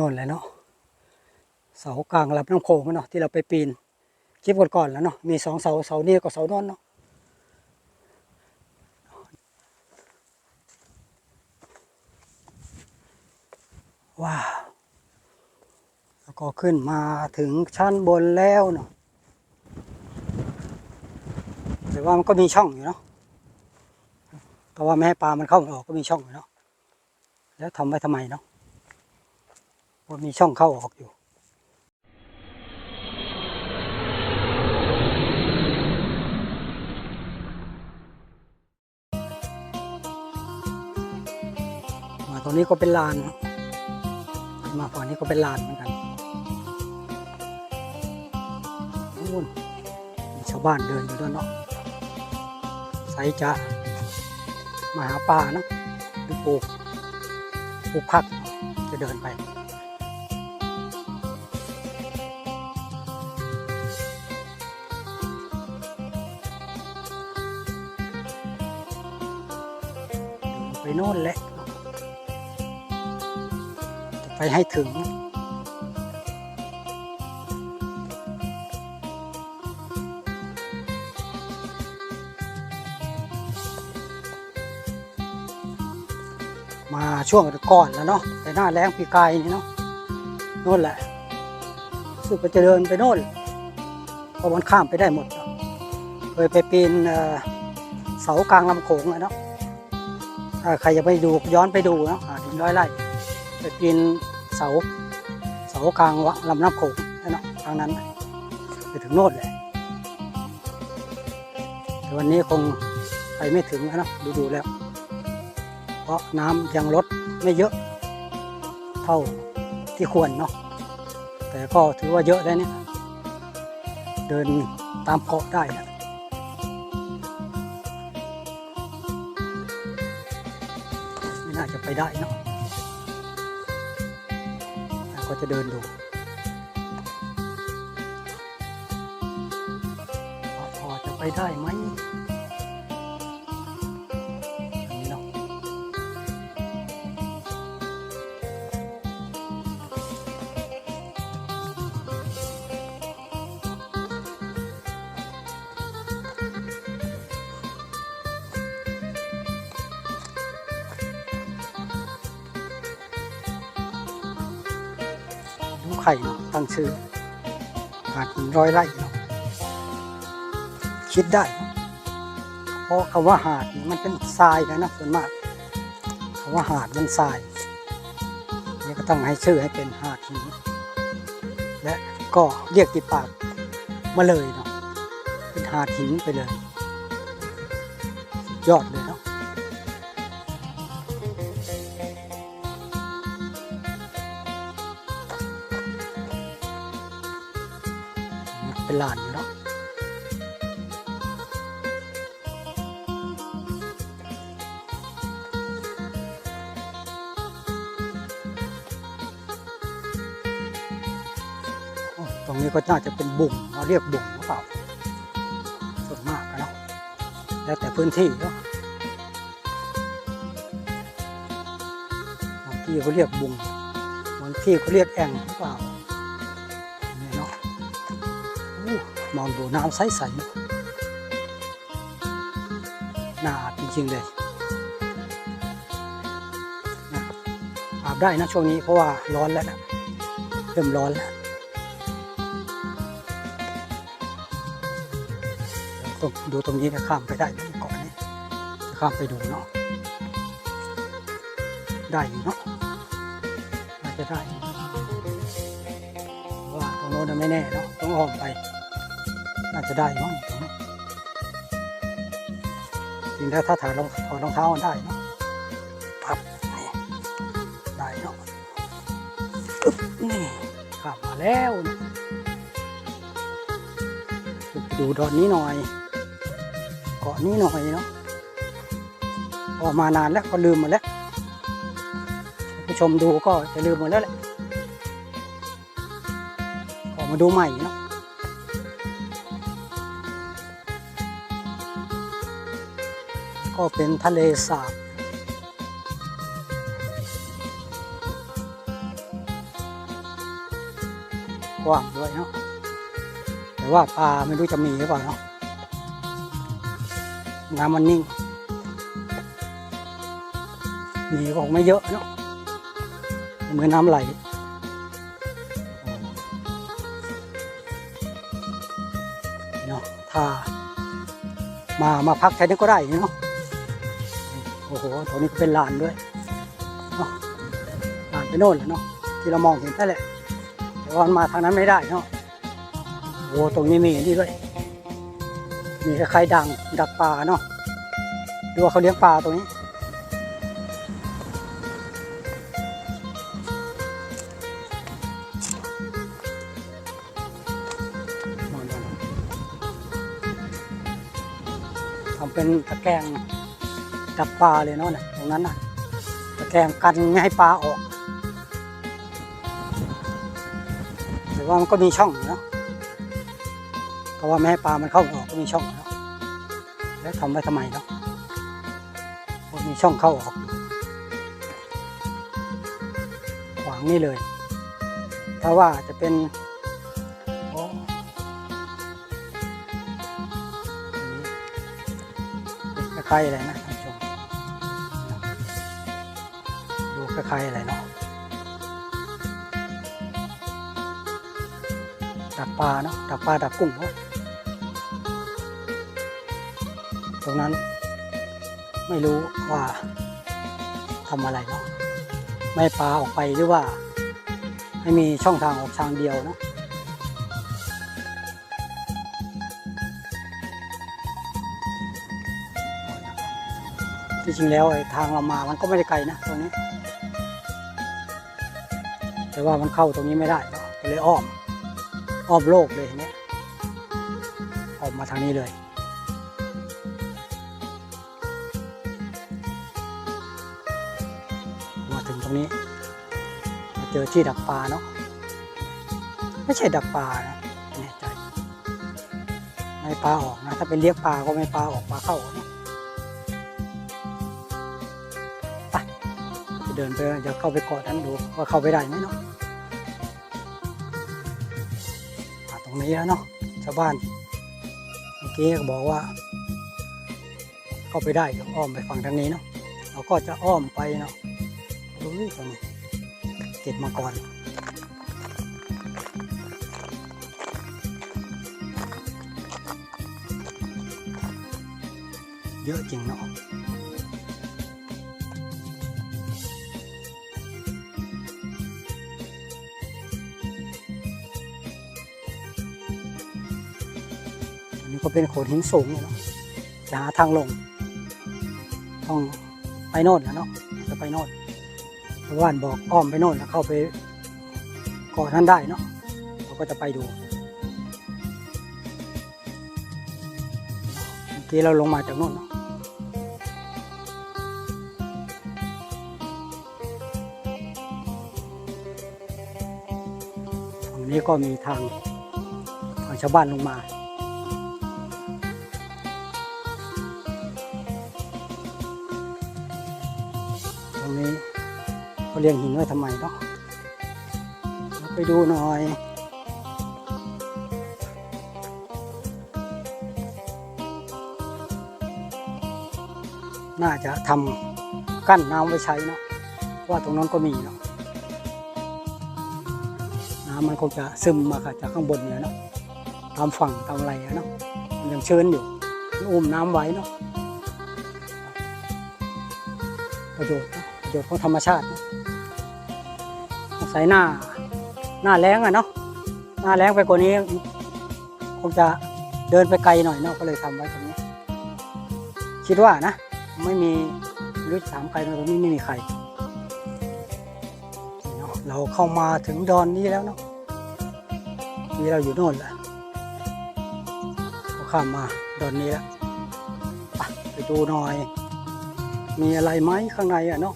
โน่นเลยเนาะเสากลางลำน้ำโขงเนาะที่เราไปปีนคลิปก่อนๆแล้วเนาะมีสองเสาเสานี้กับเสาโน้นเนาะว้าวแล้วก็ขึ้นมาถึงชั้นบนแล้วเนาะแต่ว่ามันก็มีช่องอยู่เนาะก็ว่าไม่ให้ปลามันเข้าออกก็มีช่องอยู่เนาะแล้วทำไว้ทำไมเนาะ ว่ามีช่องเข้าออกอยู่มาตรงนี้ก็เป็นลาน มาฝั่งนี้ก็เป็นลานเหมือนกันนู่นมีชาวบ้านเดินอยู่ด้วยเนาะใส่จะมาหาปลานะหรือปลูกปลูกผักจะเดินไป โน่นแหละ ไปให้ถึงมาช่วงก่อนแล้วเนาะแต่หน้าแรงปีกายนี่เนาะโน่นแหละสึกว่าจะเดินไปโน่นเพราะมันข้ามไปได้หมด เคยไปปีนเสากลางลำโขงอะเนาะ ใครจะไปดูย้อนไปดูนะหาถึงร้อยไร่ไปปีนเสาเสากลางวะลำน้ำโขงนั่นเนาะทางนั้นไปถึงโน่นเลยแต่วันนี้คงไปไม่ถึงนะดูดูๆแล้ว เพราะน้ำยังลดไม่เยอะเท่าที่ควรเนาะแต่ก็ถือว่าเยอะแล้วเนี่ย เดินตามเกาะได้นะ น่าจะไปได้เนาะก็จะเดินดูพอจะไปได้ไหม ข่เนาะตั้งชื่อหาดร้อยไร่เนาะคิดได้ เพราะคำว่าหาดมันเป็นทรายนะนะส่วนมากคำว่าหาดมันทรายนี่ก็ต้องให้ชื่อให้เป็นหาดหินและก็เรียกติดปากมาเลยเนาะเป็นหาดหินไปเลย ยอดเลย ลานเนาะตรงนี้ก็น่าจะเป็นบุ่งเราเรียกบุ่งหรือเปล่าส่วนมากเนาะแล้วแต่พื้นที่เนาะบางที่เขาเรียกบุ่งบางที่เขาเรียกแอ่งหรือเปล่า มองดูน้ำใสๆน่าอาบจริงๆเลยอาบได้นะช่วงนี้เพราะว่าร้อนแล้วนะเริ่มร้อนแล้วต้องดูตรงนี้นะข้ามไปได้ไหมเกาะนี้ข้ามไปดูเนาะได้อยู่เนาะน่าจะได้เพราะว่าตรงโน้นไม่แน่เนาะต้องอ้อมไป น่าจะได้มั้งจริงแล้วถ้าถอดรองถอดรองเท้ามันได้เนาะพับนี่ได้เนาะอึ๊บนี่ข้ามมาแล้วนะดูดอนนี้หน่อยเกาะนี้หน่อยเนาะออกมานานแล้วก็ลืมหมดแล้วผู้ชมดูก็จะลืมหมดแล้วแหละออกมาดูใหม่เนาะ ก็เป็นทะเลสาบกว้างด้วยเนาะแต่ว่าปลาไม่รู้จะมีหรือเปล่าเนาะน้ำมันนิ่งมีก็คงไม่เยอะเนาะเหมือนน้ำไหลเนาะถ้ามามาพักแค่นี้ก็ได้เนาะ โอ้โหตรงนี้ก็เป็นลานด้วยเนาะลานไปโน่นแล้วเนาะที่เรามองเห็นนั่นแหละแต่ว่ามันมาทางนั้นไม่ได้เนาะโอ้ตรงนี้มีนี่ด้วยมีคล้ายๆดังดักปลาเนาะดูว่าเขาเลี้ยงปลาตรงนี้ทำเป็นตะแกรง ดักปลาเลยเนาะน่ะตรงนั้นน่ะตะแกงกันไม่ให้ปลาออกแต่ว่ามันก็มีช่องเนาะเพราะว่าไม่ให้ปลามันเข้าออกก็มีช่องเนาะแล้วทำไว้ทำไมเนาะเพราะมีช่องเข้าออกขวางนี่เลยถ้าว่าจะเป็นโอ้อันนี้คล้ายๆอะไรนะ ท่านผู้ชมดูคล้ายๆอะไรเนาะดักปลาเนาะดักปลาดักกุ้งเนาะตรงนั้นไม่รู้ว่าทำอะไรเนาะไม่ปลาออกไปหรือว่า ไม่มีช่องทางออกทางเดียวเนาะที่จริงแล้วไอ้ทางเรามามันก็ไม่ได้ไกลนะตรงนี้ แต่ว่ามันเข้าตรงนี้ไม่ได้เนาะก็เลยอ้อม อ้อมโลกเลยเนี้ยออกมาทางนี้เลยมาถึงตรงนี้ มาเจอที่ดักปลาเนาะไม่ใช่ดักปลานะแน่ใจไม่ปลาออกนะ ถ้าเป็นเลี้ยงปลาก็ไม่ปลาออกปลาเข้าเนาะไปเดินไปจะเข้าไปเกาะนั้นดูว่าเข้าไปได้ไหมเนาะ แล้วเนาะชาวบ้านเมื่อกี้ก็บอกว่า เข้าไปได้ก็อ้อมไปฝั่งทางนี้เนาะเราก็จะอ้อมไปเนาะดูนี่ตรงนี้เก็บมาก่อนเยอะจริงเนาะ อันนี้ก็เป็นโขดหินสูงเนาะจะหาทางลง ต้องไปโน่นนะเนาะจะไปโน่นชาวบ้านบอกอ้อมไปโน่นแล้วเข้าไปกาะนั้นได้เนาะเราก็จะไปดูเมื่อกี้เราลงมาจากโน่นเนาะตรงนี้ก็มีทางทางชาวบ้านลงมา เขาเรียงหินไว้ทำไมเนาะไปดูหน่อยน่าจะทำกั้นน้ำไว้ใช้เนาะเพราะว่าตรงนั้นก็มีเนาะน้ำมันคงจะซึมมาค่ะจากข้างบนเนี่ยเนาะตามฝั่งตามอะไรเนาะมันยังชื้นอยู่อุ้มน้ำไว้เนาะประโยชน์นะประโยชน์ของธรรมชาตินะ สงสัยหน้า หน้าแรงอะเนาะหน้าแรงไปกว่านี้ คงจะเดินไปไกลหน่อยเนาะก็เลยทำไว้ตรงนี้ คิดว่านะ ไม่มีไม่รู้ถามใครตรงนี้ไม่มีใครเนาะเราเข้ามาถึงดอนนี้แล้วเนาะนี่เราอยู่โน่นแหละเราข้ามมาดอนนี้แล้วไปไปดูหน่อย มีอะไรไหมข้างในอะเนาะ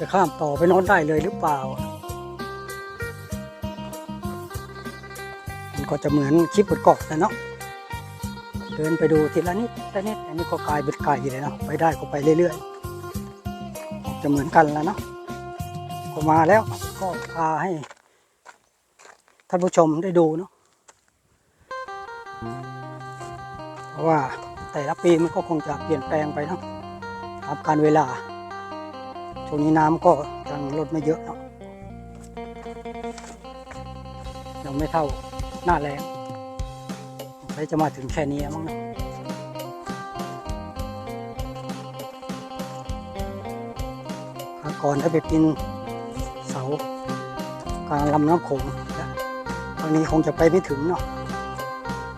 จะข้ามต่อไปโนอนได้เลยหรือเปล่า มันก็จะเหมือนคลิปบนเกาะนะเนาะเดินไปดูทีละนิดละนิดอันนี้ก็กลายเป็นไก่เลยเนาะไปได้ก็ไปเรื่อยๆ จะเหมือนกันแล้วเนาะก็มาแล้วก็พาให้ท่านผู้ชมได้ดูเนาะเพราะว่าแต่ละปีมันก็คงจะเปลี่ยนแปลงไปเนาะตามการเวลา ช่วงนี้น้ำก็ยังลดไม่เยอะเนาะยังไม่เท่าหน้าแรงไปจะมาถึงแค่นี้มั้งเนาะก่อนได้ไปปีนเสากลางลำน้ำโขงและครั้งนี้คงจะไปไม่ถึงเนาะ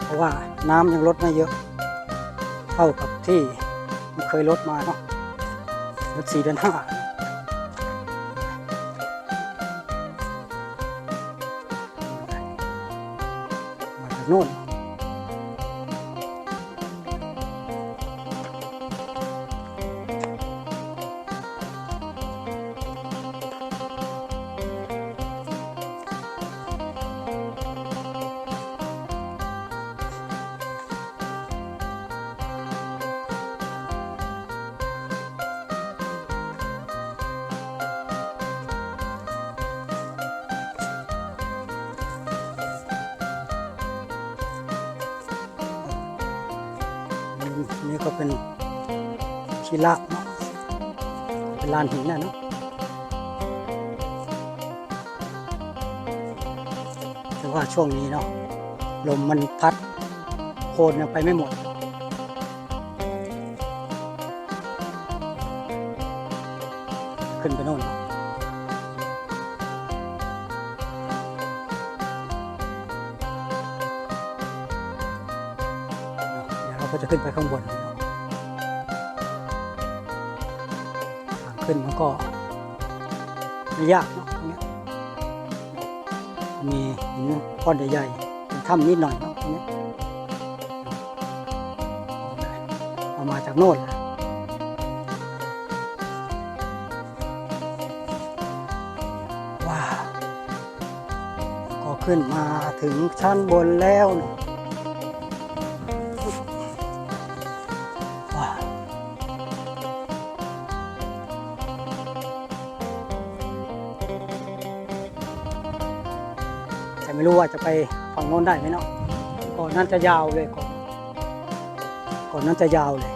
เพราะว่าน้ำยังลดไม่เยอะ เท่ากับที่มันเคยลดมาเนาะลดสี่เดือนห้า น่น ก็เป็นชีลากเนาะเป็นลานหินนะเนาะแต่ว่าช่วงนี้เนาะลมมันพัดโคนยังไปไม่หมด ยากเนาะตรงเนี้ยมีหินก้อนใหญ่ๆเป็นถ้ำนิดหน่อยเนาะตรงเนี้ยเอามาจากโน่นแหละว้าวก็ขึ้นมาถึงชั้นบนแล้วเนอะ แต่ไม่รู้ว่าจะไปฝั่งโน้นได้ไหมเนาะก่อนนั้นจะยาวเลยก่อน ก่อนนั้นจะยาวเลย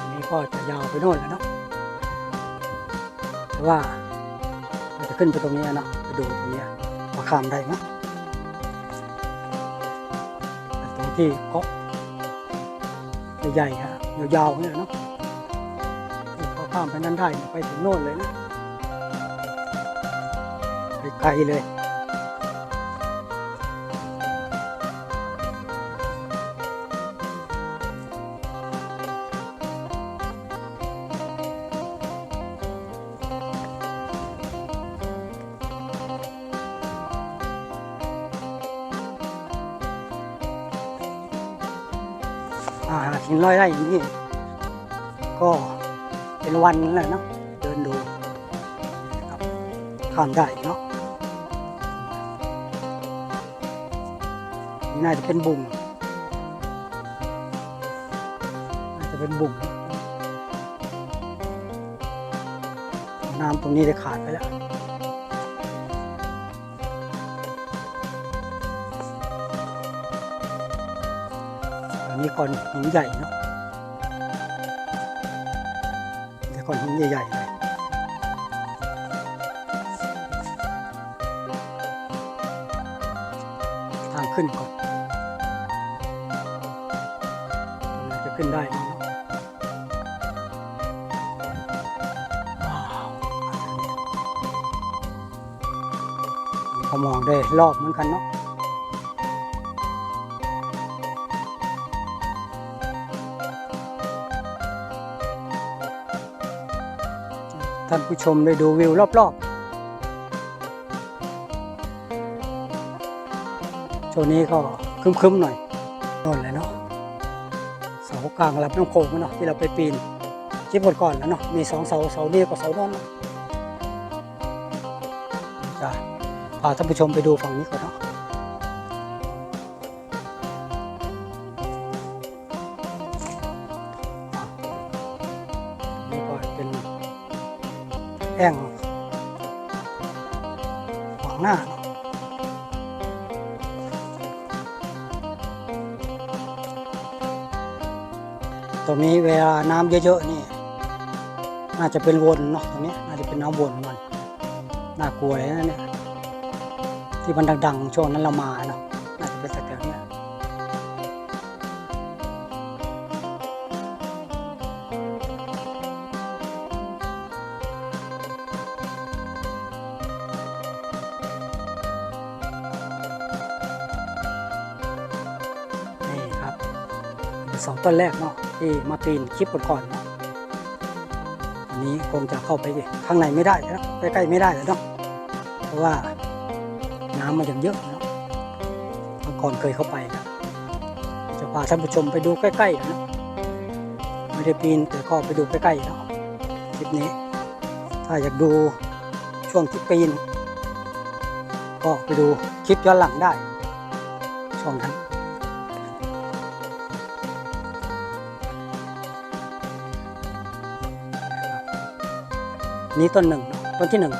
อันนี้ก็จะยาวไปโน่นแล้วเนาะแต่ว่าเราจะขึ้นไปตรงนี้เนาะไปดูตรงนี้ว่าข้ามได้ไหม ที่เกาะใหญ่ๆฮะยาวๆเนี่ยเนาะเขาข้ามไปนั้นได้ไปถึงโน่นเลยนะไปไกลเลย อ่าหินลอยได้อย่างนี้ ก็เป็นวันนั่นแหละเนาะเดินดูครับข้ามได้เนาะนี่น่าจะเป็นบุ่งน่าจะเป็นบุ่งน้ำตรงนี้ได้ขาดไปแล้ว ก้อนหินใหญ่เนาะแต่ก้อนหินใหญ่ๆเลยทางขึ้นก่อนจะขึ้นได้เนาะว้าวอันนี้ก็มองได้รอบเหมือนกันเนาะ ท่านผู้ชมได้ดูวิวรอบๆช่วงนี้ก็ครึมๆหน่อยน่นเลยเนาะเสากลางลำน้ำโขงเนาะที่เราไปปีนคลิปก่อนๆแล้วเนาะมีสองเสาเสาเนี้กับเสาโน้นเนาะจะพาท่านผู้ชมไปดูฝั่งนี้ก่อนเนาะ อ่งขวางหน้าตรงนี้เวลาน้ำเยอะๆนี่ น่าจะเป็นวนเนาะตรงนี้น่าจะเป็นน้ำวนมัน น่ากลัวเลยนะเนี่ยที่มันดังๆ ช่วงนั้นเรามาเนาะ สองต้นแรกเนาะที่มาปีนคลิปก่อนๆเนาะอันนี้คงจะเข้าไปข้างในไม่ได้แล้วใกล้ๆไม่ได้แล้วเนาะเพราะว่าน้ำมันยังเยอะนะเมื่อก่อนเคยเข้าไปนะจะพาท่านผู้ชมไปดูใกล้ๆนะไม่ได้ปีนแต่ก็ไปดูใกล้ๆนะคลิปนี้ ถ้าอยากดูช่วงที่ปีน ก็ไปดูคลิปย้อนหลังได้ช่วงนั้น นี้ต้นหนึ่งต้นที่หนึ่ง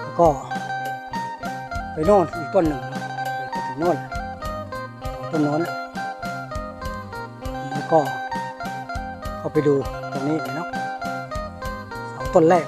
แล้วก็ไปโน่นอีกต้นหนึ่งไปถึงโน่นต้นโน้นแล้วก็เข้าไปดูตรงนี้เลยเนาะสองต้นแรก